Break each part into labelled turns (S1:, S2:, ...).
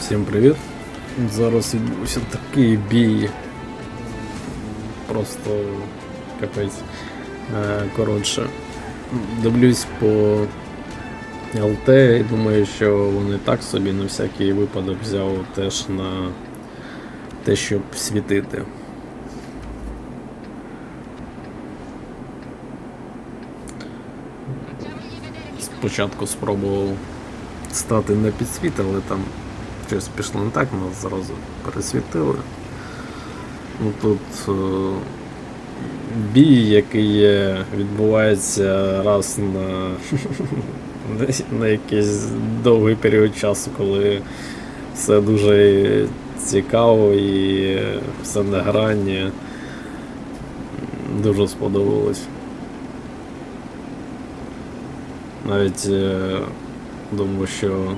S1: Всім привіт! Зараз відбувся такий бій. Просто капець. Е, Коротше, дивлюсь по ЛТ і думаю, що вони так собі на всякий випадок взяв теж на те, щоб світити. Спочатку спробував стати на підсвіт, але там щось пішло не так, нас зразу пересвітили. Ну тут е, бій, який відбувається раз на, на якийсь довгий період часу, коли все дуже цікаво і все на грані. Дуже сподобалось. Навіть е, думаю, що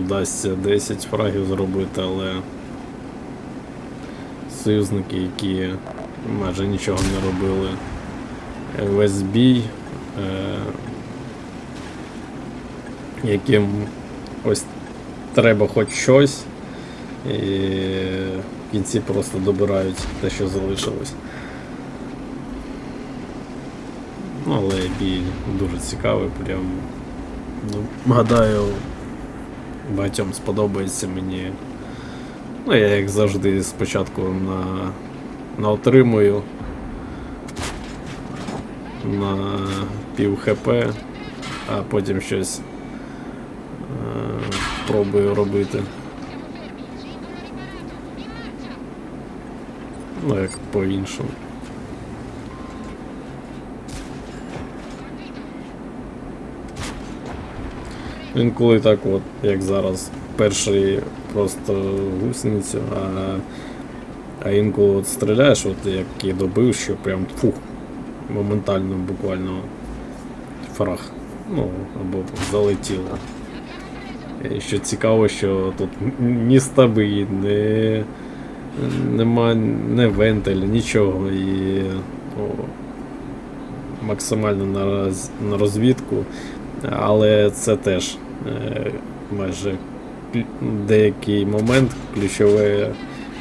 S1: вдасться 10 фрагів зробити, але союзники, які майже нічого не робили, весь бій, е, яким ось треба хоч щось, і в кінці просто добирають те, що залишилось. Ну, але бій дуже цікавий, прям. Ну, гадаю, багатьом сподобається мені. Ну, я як завжди спочатку на, на отримую на пів хп, а потім щось е, пробую робити. Ну, як по-іншому. Інколи так от, як зараз, перший просто гусеницю, а, а інколи от стріляєш, от як я добив, що прям фух, моментально буквально фраг. Ну, або залетіло. І що цікаво, що тут ні стаби, ні, нема не вентиль, нічого. І о, максимально на, роз, на розвідку. Але це теж майже деякий момент ключове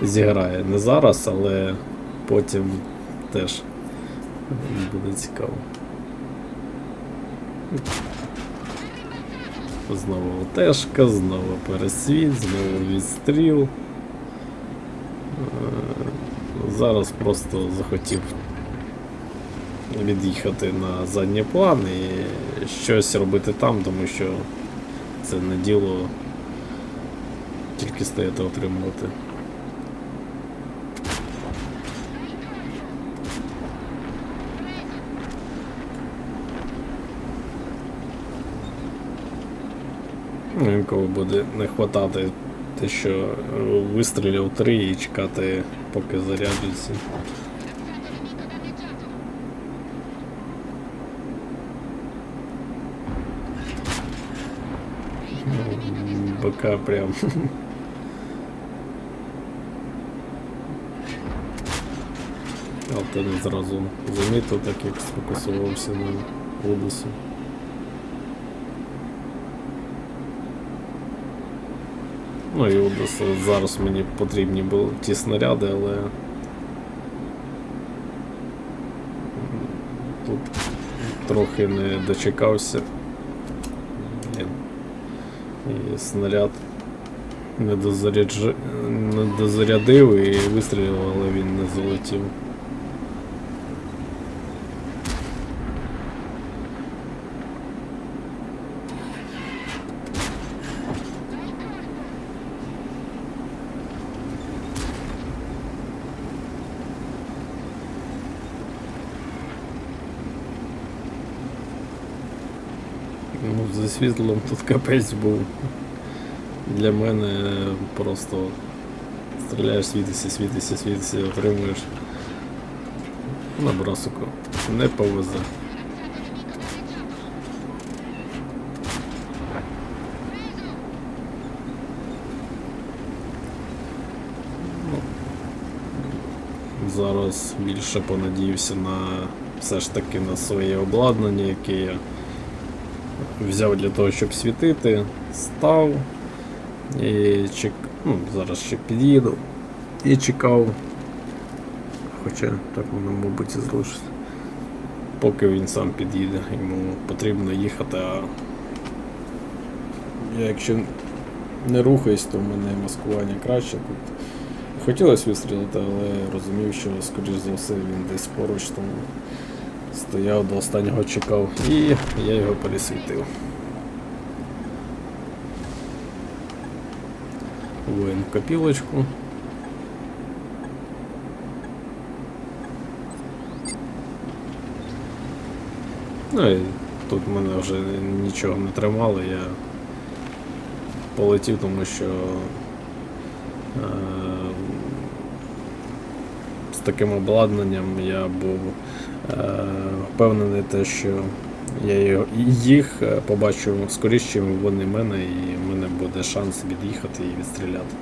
S1: зіграє. Не зараз, але потім теж буде цікаво. Знову ЛТшка, знову пересвіт, знову відстріл. Е, Зараз просто захотів від'їхати на задній план і щось робити там, тому що це не діло тільки стояти отримувати. Ну, Інколи буде не хватати те, що вистріляв три і чекати, поки заряджуться. БК прям. Ти не зразу замітив, так як сфокусувався на Лубусу. Ну і Одес зараз мені потрібні були ті снаряди, але тут трохи не дочекався. І снаряд недозарядив не дозарядив і вистрілив, але він не залетів. Ну, зі світлом тут капець був. Для мене просто стріляєш, світишся, світишся, світишся, отримуєш. На. Не повезе. Ну, Зараз більше понадіявся на все ж таки на своє обладнання, яке я взяв для того, щоб світити, став, І чек... ну, зараз ще під'їду. І чекав. Хоча так воно, мабуть, і залишиться. Поки він сам під'їде, йому потрібно їхати, а я якщо не рухаюсь, то в мене маскування краще тут. Хотілося вистрілити, але розумів, що скоріш за все він десь поруч тому стояв до останнього чекав і я його пересвітив. Воїн копілочку. Ну і тут мене вже нічого не тримало, я полетів, тому що е, з таким обладнанням я був впевнений, те, що я їх е, побачу скоріше, ніж вони мене, і в мене буде шанс від'їхати і відстріляти.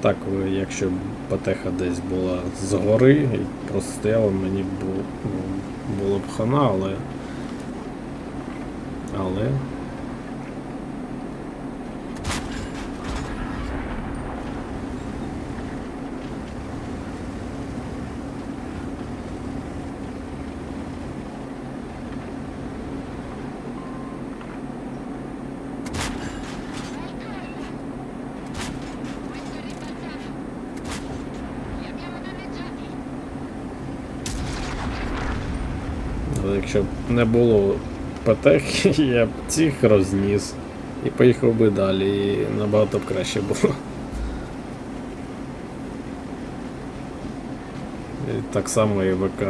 S1: Так, е, якщо патеха десь була згори і просто стояла, мені було, ну, було б хана, але. Але. Але якщо б не було патех, я б цих розніс і поїхав би далі, і набагато б краще було. І так само і ВК.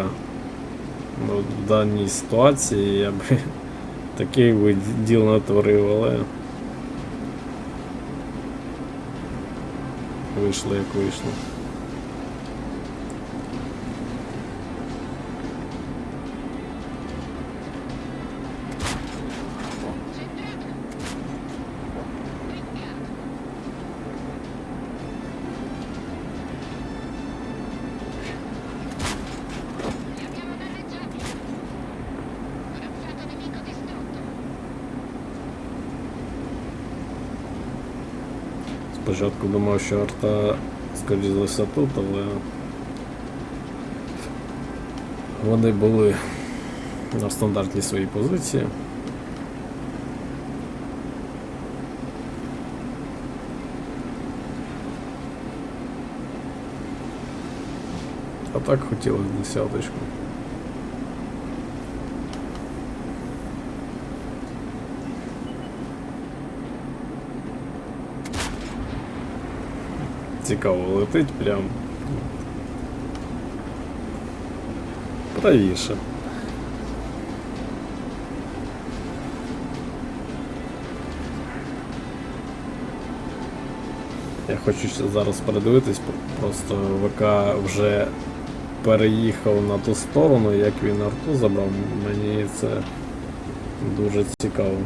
S1: Ну, в даній ситуації я б такий би діл натворив, але вийшло як вийшло. Спочатку думав, що арта скоріше за все тут, але вони були на стандартній своїй позиції. А так хотілося десяточку. Цікаво летить прям. Правіше. Я хочу зараз передивитись, просто ВК вже переїхав на ту сторону, як він арту забрав, мені це дуже цікаво.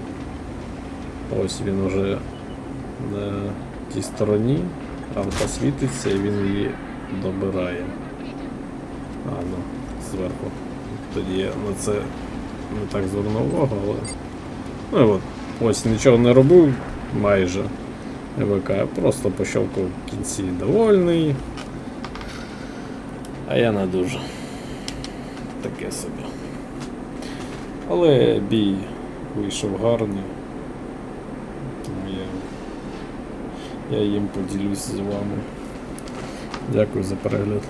S1: Ось він уже на тій стороні, арта світиться і він її добирає. А, ну, зверху. Тоді я на це не так звернув увагу, але. Ну от, ось нічого не робив майже. ВК, просто пощелкав в кінці довольний. А я не дуже. Таке собі. Але бій вийшов гарний. Тому я, їм поділюсь з вами. Дякую за перегляд.